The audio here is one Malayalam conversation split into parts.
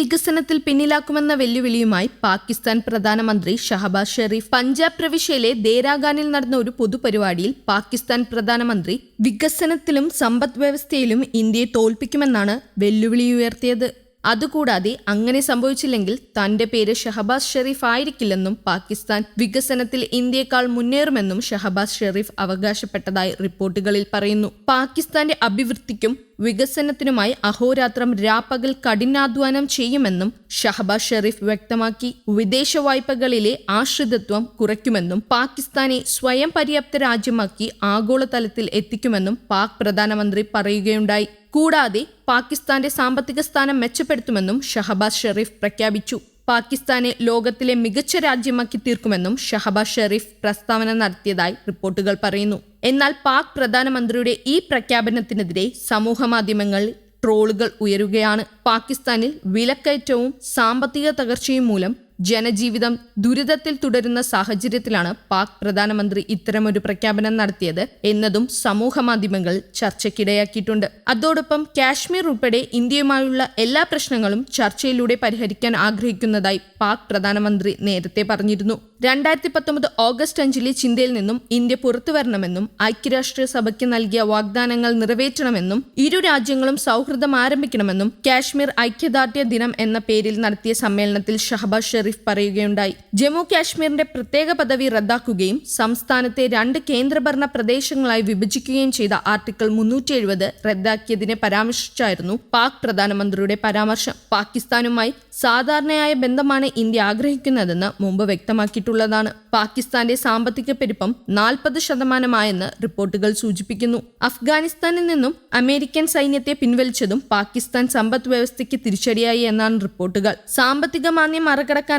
വികസനത്തിൽ പിന്നിലാക്കുമെന്ന വെല്ലുവിളിയുമായി പാകിസ്ഥാൻ പ്രധാനമന്ത്രി ഷഹബാസ് ഷെറീഫ് പഞ്ചാബ് പ്രവിശ്യയിലെ ദേരാഗാനിൽ നടന്ന ഒരു പൊതുപരിപാടിയിൽ പാകിസ്ഥാൻ പ്രധാനമന്ത്രി വികസനത്തിലും സമ്പദ് വ്യവസ്ഥയിലും ഇന്ത്യയെ തോൽപ്പിക്കുമെന്നാണ് വെല്ലുവിളി ഉയർത്തിയത്. അതുകൂടാതെ അങ്ങനെ സംഭവിച്ചില്ലെങ്കിൽ തന്റെ പേര് ഷഹബാസ് ഷെറീഫ് ആയിരിക്കില്ലെന്നും പാകിസ്ഥാൻ വികസനത്തിൽ ഇന്ത്യയെക്കാൾ മുന്നേറുമെന്നും ഷഹബാസ് ഷെറീഫ് അവകാശപ്പെട്ടതായി റിപ്പോർട്ടുകളിൽ പറയുന്നു. പാകിസ്ഥാന്റെ അഭിവൃദ്ധിക്കും വികസനത്തിനുമായി അഹോരാത്രം രാപ്പകൽ കഠിനാധ്വാനം ചെയ്യുമെന്നും ഷഹബാസ് ഷെറീഫ് വ്യക്തമാക്കി വിദേശ വായ്പകളിലെ ആശ്രിതത്വം കുറയ്ക്കുമെന്നും പാകിസ്ഥാനെ സ്വയം പര്യാപ്ത രാജ്യമാക്കി ആഗോളതലത്തിൽ എത്തിക്കുമെന്നും പാക് പ്രധാനമന്ത്രി പറയുകയുണ്ടായി. കൂടാതെ പാകിസ്ഥാന്റെ സാമ്പത്തിക സ്ഥാനം മെച്ചപ്പെടുത്തുമെന്നും ഷഹബാസ് ഷെറീഫ് പ്രഖ്യാപിച്ചു. പാകിസ്ഥാനെ ലോകത്തിലെ മികച്ച രാജ്യമാക്കി തീർക്കുമെന്നും ഷഹബാസ് ഷെറീഫ് പ്രസ്താവന നടത്തിയതായി റിപ്പോർട്ടുകൾ പറയുന്നു. എന്നാൽ പാക് പ്രധാനമന്ത്രിയുടെ ഈ പ്രഖ്യാപനത്തിനെതിരെ സമൂഹമാധ്യമങ്ങളിൽ ട്രോളുകൾ ഉയരുകയാണ്. പാകിസ്ഥാനിൽ വിലക്കയറ്റവും സാമ്പത്തിക തകർച്ചയും മൂലം ജനജീവിതം ദുരിതത്തിൽ തുടരുന്ന സാഹചര്യത്തിലാണ് പാക് പ്രധാനമന്ത്രി ഇത്തരമൊരു പ്രഖ്യാപനം നടത്തിയത് എന്നതും സമൂഹ മാധ്യമങ്ങൾ ചർച്ചയ്ക്കിടയാക്കിയിട്ടുണ്ട്. അതോടൊപ്പം കാശ്മീർ ഉൾപ്പെടെ ഇന്ത്യയുമായുള്ള എല്ലാ പ്രശ്നങ്ങളും ചർച്ചയിലൂടെ പരിഹരിക്കാൻ ആഗ്രഹിക്കുന്നതായി പാക് പ്രധാനമന്ത്രി നേരത്തെ പറഞ്ഞിരുന്നു. രണ്ടായിരത്തി പത്തൊമ്പത് ഓഗസ്റ്റ് അഞ്ചിലെ ചിന്തയിൽ നിന്നും ഇന്ത്യ പുറത്തു വരണമെന്നും ഐക്യരാഷ്ട്ര സഭയ്ക്ക് നൽകിയ വാഗ്ദാനങ്ങൾ നിറവേറ്റണമെന്നും ഇരു രാജ്യങ്ങളും സൗഹൃദം ആരംഭിക്കണമെന്നും കാശ്മീർ ഐക്യദാർഢ്യ ദിനം എന്ന പേരിൽ നടത്തിയ സമ്മേളനത്തിൽ ഷഹബാസ് ഷെരീഫ് പറയുകയുണ്ടായി. ജമ്മു കാശ്മീരിന്റെ പ്രത്യേക പദവി റദ്ദാക്കുകയും സംസ്ഥാനത്തെ രണ്ട് കേന്ദ്രഭരണ പ്രദേശങ്ങളായി വിഭജിക്കുകയും ചെയ്ത ആർട്ടിക്കിൾ മുന്നൂറ്റി എഴുപത് റദ്ദാക്കിയതിനെ പരാമർശിച്ചായിരുന്നു പാക് പ്രധാനമന്ത്രിയുടെ പരാമർശം. പാകിസ്ഥാനുമായി സാധാരണയായ ബന്ധമാണ് ഇന്ത്യ ആഗ്രഹിക്കുന്നതെന്ന് മുമ്പ് വ്യക്തമാക്കിയിട്ടുള്ളതാണ്. പാകിസ്ഥാന്റെ സാമ്പത്തിക പെരുപ്പം നാൽപ്പത് ശതമാനമായെന്ന് റിപ്പോർട്ടുകൾ സൂചിപ്പിക്കുന്നു. അഫ്ഗാനിസ്ഥാനിൽ നിന്നും അമേരിക്കൻ സൈന്യത്തെ പിൻവലിച്ചതും പാകിസ്ഥാൻ സമ്പദ് വ്യവസ്ഥയ്ക്ക് തിരിച്ചടിയായി എന്നാണ് റിപ്പോർട്ടുകൾ. സാമ്പത്തിക മാന്യം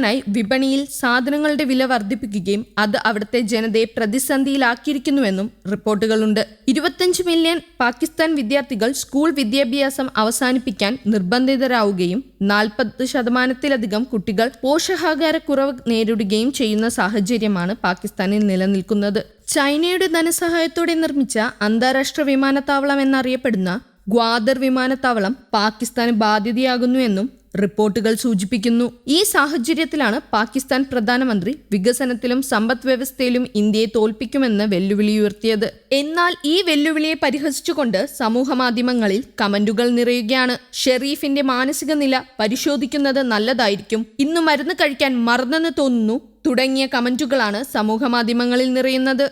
മറികടക്കാനായി വിപണിയിൽ സാധനങ്ങളുടെ വില വർദ്ധിപ്പിക്കുകയും അത് അവിടുത്തെ ജനതയെ പ്രതിസന്ധിയിലാക്കിയിരിക്കുന്നുവെന്നും റിപ്പോർട്ടുകളുണ്ട്. ഇരുപത്തിയഞ്ച് മില്യൺ പാകിസ്ഥാൻ വിദ്യാർത്ഥികൾ സ്കൂൾ വിദ്യാഭ്യാസം അവസാനിപ്പിക്കാൻ നിർബന്ധിതരാവുകയും നാൽപ്പത് ശതമാനത്തിലധികം കുട്ടികൾ പോഷകാഹാരക്കുറവ് നേരിടുകയും ചെയ്യുന്ന സാഹചര്യമാണ് പാകിസ്ഥാനിൽ നിലനിൽക്കുന്നത്. ചൈനയുടെ ധനസഹായത്തോടെ നിർമ്മിച്ച അന്താരാഷ്ട്ര വിമാനത്താവളം എന്നറിയപ്പെടുന്ന ഗ്വാദർ വിമാനത്താവളം പാകിസ്ഥാന് ബാധ്യതയാകുന്നുവെന്നും റിപ്പോർട്ടുകൾ സൂചിപ്പിക്കുന്നു. ഈ സാഹചര്യത്തിലാണ് പാകിസ്ഥാൻ പ്രധാനമന്ത്രി വികസനത്തിലും സമ്പദ് വ്യവസ്ഥയിലും ഇന്ത്യയെ തോൽപ്പിക്കുമെന്ന് വെല്ലുവിളി ഉയർത്തിയത് എന്നാൽ ഈ വെല്ലുവിളിയെ പരിഹസിച്ചുകൊണ്ട് സമൂഹ മാധ്യമങ്ങളിൽ കമന്റുകൾ നിറയുകയാണ്. ഷെറീഫിന്റെ മാനസിക നില പരിശോധിക്കുന്നത് നല്ലതായിരിക്കും. ഇന്ന് മരുന്ന് കഴിക്കാൻ മറന്നെന്ന് തോന്നുന്നു തുടങ്ങിയ കമന്റുകളാണ് സമൂഹ മാധ്യമങ്ങളിൽ നിറയുന്നത്.